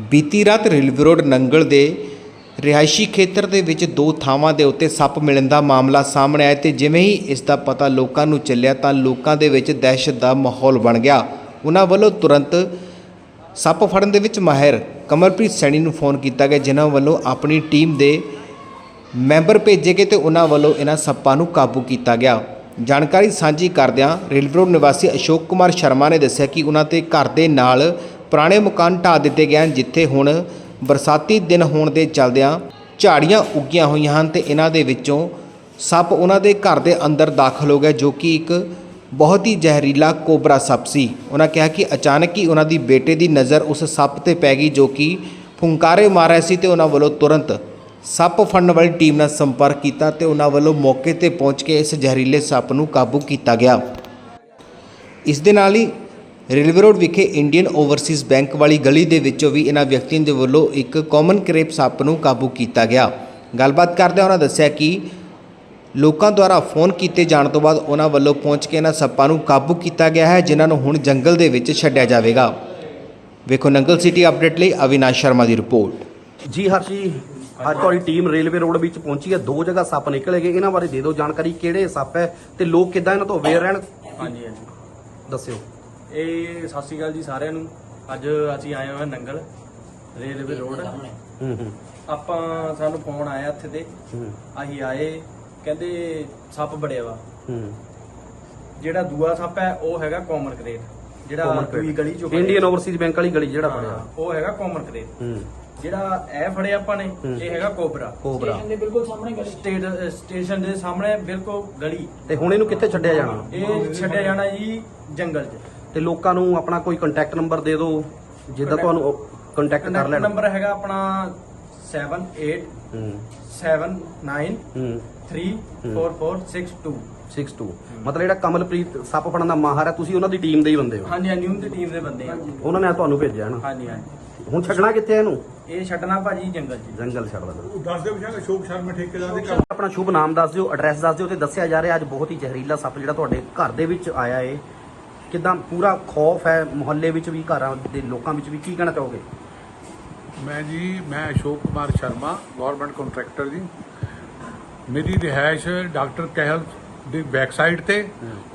ਬੀਤੀ ਰਾਤ railway road Nangal ਦੇ ਰਿਹਾਇਸ਼ੀ ਖੇਤਰ ਦੇ ਵਿੱਚ ਦੋ ਥਾਵਾਂ ਦੇ ਉੱਤੇ ਸੱਪ ਮਿਲਣ ਦਾ ਮਾਮਲਾ ਸਾਹਮਣੇ ਆਇਆ ਤੇ ਜਿਵੇਂ ਹੀ ਇਸ ਦਾ ਪਤਾ ਲੋਕਾਂ ਨੂੰ ਚੱਲਿਆ ਤਾਂ ਲੋਕਾਂ ਦੇ ਵਿੱਚ ਦਹਿਸ਼ਤ ਦਾ ਮਾਹੌਲ ਬਣ ਗਿਆ। ਉਹਨਾਂ ਵੱਲੋਂ ਤੁਰੰਤ ਸੱਪ ਫੜਨ ਦੇ ਵਿੱਚ ਮਾਹਿਰ ਕਮਲਪ੍ਰੀਤ ਸੈਣੀ ਨੂੰ ਫੋਨ ਕੀਤਾ ਗਿਆ, ਜਿਨ੍ਹਾਂ ਵੱਲੋਂ ਆਪਣੀ ਟੀਮ ਦੇ ਮੈਂਬਰ ਭੇਜੇ ਗਏ ਤੇ ਉਹਨਾਂ ਵੱਲੋਂ ਇਹਨਾਂ ਸੱਪਾਂ ਨੂੰ ਕਾਬੂ ਕੀਤਾ ਗਿਆ। ਜਾਣਕਾਰੀ ਸਾਂਝੀ ਕਰਦਿਆਂ ਰੇਲਵੇ ਰੋਡ ਨਿਵਾਸੀ ਅਸ਼ੋਕ ਕੁਮਾਰ ਸ਼ਰਮਾ ਨੇ ਦੱਸਿਆ ਕਿ ਉਹਨਾਂ ਦੇ ਘਰ ਦੇ ਨਾਲ ਪੁਰਾਣੇ ਮਕਾਨ ਢਾਹ ਦਿੱਤੇ ਗਏ ਹਨ, ਜਿੱਥੇ ਹੁਣ ਬਰਸਾਤੀ ਦਿਨ ਹੋਣ ਦੇ ਚਲਦਿਆਂ ਝਾੜੀਆਂ ਉੱਗੀਆਂ ਹੋਈਆਂ ਹਨ ਤੇ ਇਹਨਾਂ ਦੇ ਵਿੱਚੋਂ ਸੱਪ ਉਹਨਾਂ ਦੇ ਘਰ ਦੇ ਅੰਦਰ ਦਾਖਲ ਹੋ ਗਿਆ, ਜੋ ਕਿ ਇੱਕ ਬਹੁਤ ਹੀ ਜ਼ਹਿਰੀਲਾ ਕੋਬਰਾ ਸੱਪ ਸੀ। ਉਹਨਾਂ ਕਿਹਾ ਕਿ ਅਚਾਨਕ ਹੀ ਉਹਨਾਂ ਦੀ ਬੇਟੇ ਦੀ ਨਜ਼ਰ ਉਸ ਸੱਪ ਤੇ ਪੈ ਗਈ, ਜੋ ਕਿ ਫੁੰਕਾਰੇ ਮਾਰ ਰਿਹਾ ਸੀ ਤੇ ਉਹਨਾਂ ਵੱਲੋਂ ਤੁਰੰਤ ਸੱਪ ਫੜਨ ਵਾਲੀ ਟੀਮ ਨਾਲ ਸੰਪਰਕ ਕੀਤਾ ਤੇ ਉਹਨਾਂ ਵੱਲੋਂ ਮੌਕੇ ਤੇ ਪਹੁੰਚ ਕੇ ਇਸ ਜ਼ਹਿਰੀਲੇ ਸੱਪ ਨੂੰ ਕਾਬੂ ਕੀਤਾ ਗਿਆ। ਇਸ ਦੇ ਨਾਲ ਹੀ ਰੇਲਵੇ ਰੋਡ ਵਿਖੇ ਇੰਡੀਅਨ ਓਵਰਸੀਜ਼ ਬੈਂਕ ਵਾਲੀ ਗਲੀ ਦੇ ਵਿੱਚੋਂ ਵੀ ਇਹਨਾਂ ਵਿਅਕਤੀਆਂ ਦੇ ਵੱਲੋਂ ਇੱਕ ਕਾਮਨ ਕਰੇਪ ਸੱਪ ਨੂੰ ਕਾਬੂ ਕੀਤਾ ਗਿਆ। ਗੱਲਬਾਤ ਕਰਦਿਆਂ ਉਹਨਾਂ ਦੱਸਿਆ ਕਿ ਲੋਕਾਂ ਦੁਆਰਾ ਫੋਨ ਕੀਤੇ ਜਾਣ ਤੋਂ ਬਾਅਦ ਉਹਨਾਂ ਵੱਲੋਂ ਪਹੁੰਚ ਕੇ ਇਹਨਾਂ ਸੱਪਾਂ ਨੂੰ ਕਾਬੂ ਕੀਤਾ ਗਿਆ ਹੈ ਜਿਨ੍ਹਾਂ ਨੂੰ ਹੁਣ ਜੰਗਲ ਦੇ ਵਿੱਚ ਛੱਡਿਆ ਜਾਵੇਗਾ। ਵੇਖੋ ਨੰਗਲ ਸਿਟੀ ਅਪਡੇਟ ਲਈ ਅਵਿਨਾਸ਼ ਸ਼ਰਮਾ ਦੀ ਰਿਪੋਰਟ। ਜੀ ਹਰਸ਼ੀ ਅੱਜ ਤੁਹਾਡੀ ਟੀਮ ਰੇਲਵੇ ਰੋਡ ਵਿੱਚ ਪਹੁੰਚੀ ਹੈ। ਦੋ ਜਗ੍ਹਾ ਸੱਪ ਨਿਕਲੇ ਗਏ। ਇਹਨਾਂ ਬਾਰੇ ਦੇ ਦਿਓ ਜਾਣਕਾਰੀ ਕਿਹੜੇ ਸੱਪ ਹੈ ਤੇ ਲੋਕ ਕਿੱਦਾਂ ਇਹਨਾਂ ਤੋਂ ਅਵੇਅਰ ਰਹਿਣ? ਹਾਂਜੀ ਹਾਂਜੀ। ਦੱਸਿਓ। ਇਹ ਸਤਿ ਸ਼੍ਰੀ ਅਕਾਲ ਜੀ ਸਾਰਿਆਂ ਨੂੰ। ਅੱਜ ਅਸੀਂ ਆਏ ਹੋਏ ਹਾਂ ਨੰਗਲ ਰੇਲਵੇ ਰੋਡ। ਹੂੰ ਹੂੰ। ਆਪਾਂ ਸਾਨੂੰ ਫੋਨ ਆਇਆ ਇੱਥੇ ਤੇ। ਹੂੰ। ਅਸੀਂ ਆਏ ਕਹਿੰਦੇ ਸੱਪ ਬੜਿਆ ਵਾ। ਹੂੰ। ਜਿਹੜਾ ਦੂਆ ਸੱਪ ਹੈ ਉਹ ਹੈਗਾ ਕਾਮਨ ਕਰੇਟ ਜਿਹੜਾ ਦੂਈ ਗਲੀ ਚੋਂ। ਇੰਡੀਅਨ ਓਵਰਸੀਜ਼ ਬੈਂਕ ਵਾਲੀ ਗਲੀ ਜਿਹੜਾ ਫੜਿਆ। ਉਹ ਹੈਗਾ ਕਾਮਨ ਕਰੇਟ ਹੂੰ। ਜਿਹੜਾ ਇਹ ਫੜਿਆ ਆਪਾਂ ਨੇ ਇਹ ਹੈਗਾ ਕੋਬਰਾ ਕੋਬਰਾ ਸਟੇਟ ਸਟੇਸ਼ਨ ਦੇ ਸਾਹਮਣੇ ਬਿਲਕੁਲ ਗਲੀ। ਤੇ ਹੁਣ ਇਹਨੂੰ ਕਿੱਥੇ ਛੱਡਿਆ ਜਾਣਾ? ਇਹ ਛੱਡਿਆ ਜਾਣਾ ਜੀ ਜੰਗਲ 'ਚ। ਤੇ ਲੋਕਾਂ ਨੂੰ ਆਪਣਾ ਕੋਈ ਕੰਟੈਕਟ ਨੰਬਰ ਦੇ ਦਿਓ ਜਿੱਦਾਂ ਤੁਹਾਨੂੰ ਕੰਟੈਕਟ ਕਰ ਲੈਣ। ਨੰਬਰ ਹੈਗਾ ਆਪਣਾ 78 ਹੂੰ। 79 ਹੂੰ। 34462 62 ਮਤਲਬ ਜਿਹੜਾ ਕਮਲਪ੍ਰੀਤ ਸੱਪ ਫੜਨ ਦਾ ਮਾਹਰ ਹੈ ਤੁਸੀਂ ਉਹਨਾਂ ਦੀ ਟੀਮ ਦੇ ਹੀ ਬੰਦੇ ਹੋ। ਹਾਂਜੀ ਹਾਂਜੀ ਉਹਨਾਂ ਦੀ ਟੀਮ ਦੇ ਬੰਦੇ ਆ। ਉਹਨਾਂ ਨੇ ਤੁਹਾਨੂੰ ਭੇਜਿਆ ਹੈ ਨਾ। ਹਾਂਜੀ ਹਾਂਜੀ। ਹੁਣ ਛੱਡਣਾ ਕਿੱਥੇ ਹੈ ਇਹਨੂੰ? ਇਹ ਛੱਡਣਾ ਭਾਜੀ ਜੰਗਲ 'ਚ। ਜੰਗਲ ਛੱਡ ਦੇਣਾ ਦੱਸ ਦਿਓ ਵਿਸ਼ਾ ਅਸ਼ੋਕ ਸ਼ਰਮਾ ਠੇਕੇਦਾਰ ਦੇ ਘਰ ਆਪਣਾ ਸ਼ੁਭ ਨਾਮ ਦੱਸ ਦਿਓ ਐਡਰੈਸ ਦੱਸ ਦਿਓ ਤੇ ਦੱਸਿਆ ਜਾ ਰਿਹਾ ਅੱਜ ਬਹੁਤ ਹੀ ਜ਼ਹਿਰੀਲਾ ਸੱਪ ਜਿਹੜਾ ਤੁਹਾਡੇ ਘਰ ਦੇ ਵਿੱਚ ਆਇਆ ਏ। ਕਿਦਾਂ ਪੂਰਾ ਖੌਫ ਹੈ ਮੁਹੱਲੇ ਵਿੱਚ ਵੀ ਘਰਾਂ ਦੇ ਲੋਕਾਂ ਵਿੱਚ ਵੀ? ਕੀ ਕਹਿਣਾ ਚਾਹੋਗੇ? ਮੈਂ ਜੀ ਮੈਂ ਅਸ਼ੋਕ ਕੁਮਾਰ ਸ਼ਰਮਾ ਗਵਰਨਮੈਂਟ ਕੰਟਰੈਕਟਰ ਜੀ। ਮੇਰੀ ਰਿਹਾਇਸ਼ ਡਾਕਟਰ ਕਹਿਲ ਦੇ ਬੈਕ ਸਾਈਡ ਤੇ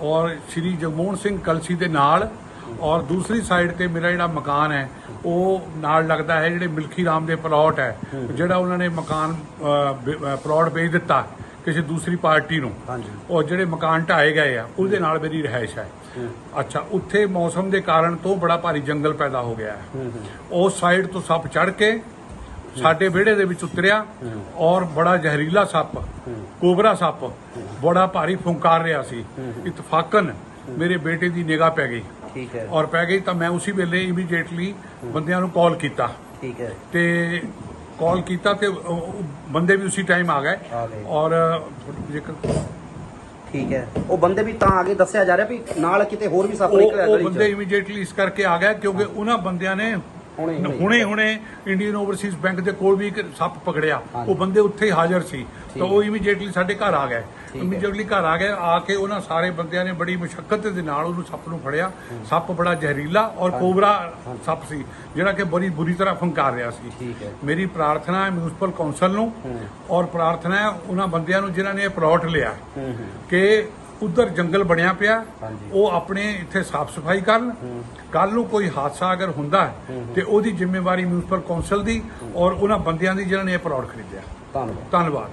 ਔਰ ਸ਼੍ਰੀ ਜਗਮੋਹਨ ਸਿੰਘ ਕਲਸੀ ਦੇ ਨਾਲ ਔਰ ਦੂਸਰੀ ਸਾਈਡ ਤੇ ਮੇਰਾ ਜਿਹੜਾ ਮਕਾਨ ਹੈ ਉਹ ਨਾਲ ਲੱਗਦਾ ਹੈ ਜਿਹੜੇ ਮਿਲਖੀ ਰਾਮ ਦੇ ਪਲਾਟ ਹੈ ਜਿਹੜਾ ਉਹਨਾਂ ਨੇ ਮਕਾਨ ਪਲਾਟ ਵੇਚ ਦਿੱਤਾ। ਕਿਸੇ ਦੂਸਰੀ ਪਾਰਟੀ ਨੂੰ ਹਾਂਜੀ। ਔਰ ਜਿਹੜੇ ਮਕਾਨ ਢਾਏ ਗਏ ਆ ਉਹਦੇ ਨਾਲ ਮੇਰੀ ਰਿਹਾਇਸ਼ ਹੈ। ਅੱਛਾ ਉੱਥੇ ਮੌਸਮ ਦੇ ਕਾਰਨ ਤੋਂ ਬੜਾ ਭਾਰੀ ਜੰਗਲ ਪੈਦਾ ਹੋ ਗਿਆ ਹੈ। ਉਸ ਸਾਈਡ ਤੋਂ ਸੱਪ ਚੜ ਕੇ ਸਾਡੇ ਵਿਹੜੇ ਦੇ ਵਿੱਚ ਉਤਰਿਆ ਔਰ ਬੜਾ ਜ਼ਹਿਰੀਲਾ ਸੱਪ ਕੋਬਰਾ ਸੱਪ ਬੜਾ ਭਾਰੀ ਫੁੰਕਾਰ ਰਿਹਾ ਸੀ। ਇਤਫਾਕਨ ਮੇਰੇ ਬੇਟੇ ਦੀ ਨਿਗਾਹ ਪੈ ਗਈ। ਠੀਕ ਹੈ। ਔਰ ਪੈ ਗਈ ਤਾਂ ਮੈਂ ਉਸੇ ਵੇਲੇ ਇਮੀਡੀਏਟਲੀ ਬੰਦਿਆਂ ਨੂੰ ਕਾਲ ਕੀਤਾ। ਠੀਕ ਹੈ। ਤੇ ਕਾਲ ਕੀਤਾ ਤੇ ਉਹ- ਬੰਦੇ ਵੀ ਉਸੇ ਟਾਈਮ ਆ ਗਏ। ਔਰ ਜੇਕਰ ਠੀਕ ਹੈ। ਉਹ ਬੰਦੇ ਵੀ ਤਾਂ ਆਗੇ ਦੱਸਿਆ ਜਾ ਰਿਹਾ ਵੀ ਨਾਲ ਕਿਤੇ ਹੋਰ ਵੀ ਸੱਪ ਉਹ ਨਿਕਲਿਆ ਉਹ ਗਲੀ ਬੰਦੇ ਚ ਇਮੀਡੀਏਟਲੀ ਇਸ ਕਰਕੇ ਆ ਗਏ ਕਿਉਂਕਿ ਉਹਨਾਂ ਬੰਦਿਆਂ ਨੇ ਹੁਣੇ- ਹੁਣੇ। ਇੰਡੀਅਨ ਓਵਰਸੀਜ਼ ਬੈਂਕ ਦੇ ਕੋਲ ਵੀ ਇੱਕ ਸੱਪ ਪਕੜਿਆ। ਉਹ ਬੰਦੇ ਉੱਥੇ ਹੀ ਹਾਜ਼ਰ ਸੀ। ਤਾਂ ਉਹ ਇਮੀਡੀਏਟਲੀ ਸਾਡੇ ਘਰ ਆ ਗਏ। ਇਮੀਡੀਏਟਲੀ ਘਰ ਆ ਗਏ। ਆ ਕੇ ਉਹਨਾਂ ਸਾਰੇ ਬੰਦਿਆਂ ਨੇ ਬੜੀ ਮੁਸ਼ਕਲ ਦੇ ਨਾਲ ਉਹਨੂੰ ਸੱਪ ਨੂੰ ਫੜਿਆ। ਸੱਪ ਬੜਾ ਜ਼ਹਿਰੀਲਾ ਔਰ ਕੋਬਰਾ ਸੱਪ ਸੀ ਜਿਹੜਾ ਕਿ ਬੜੀ ਬੁਰੀ ਤਰ੍ਹਾਂ ਫੰਕਾਰ ਰਿਹਾ ਸੀ। ਮੇਰੀ ਪ੍ਰਾਰਥਨਾ ਹੈ ਮਿਊਨਿਸਪਲ ਕੌਂਸਲ ਨੂੰ ਔਰ ਪ੍ਰਾਰਥਨਾ ਹੈ ਉਹਨਾਂ ਬੰਦਿਆਂ ਨੂੰ ਜਿਨ੍ਹਾਂ ਨੇ ਇਹ ਪਲਾਟ ਲਿਆ ਕਿ ਉਧਰ ਜੰਗਲ ਬਣਿਆ ਪਿਆ। ਉਹ ਆਪਣੇ ਇੱਥੇ ਸਾਫ਼ ਸਫ਼ਾਈ ਕਰਨ। ਕੱਲ ਨੂੰ ਕੋਈ ਹਾਦਸਾ ਅਗਰ ਹੁੰਦਾ ਤੇ ਉਹਦੀ ਜ਼ਿੰਮੇਵਾਰੀ ਮਿਊਨਿਸਪਲ ਕੌਂਸਲ ਦੀ ਔਰ ਉਹਨਾਂ ਬੰਦਿਆਂ ਦੀ ਜਿਨ੍ਹਾਂ ਨੇ ਇਹ ਪਲਾਟ ਖਰੀਦਿਆ। ਧੰਨਵਾਦ। ਧੰਨਵਾਦ।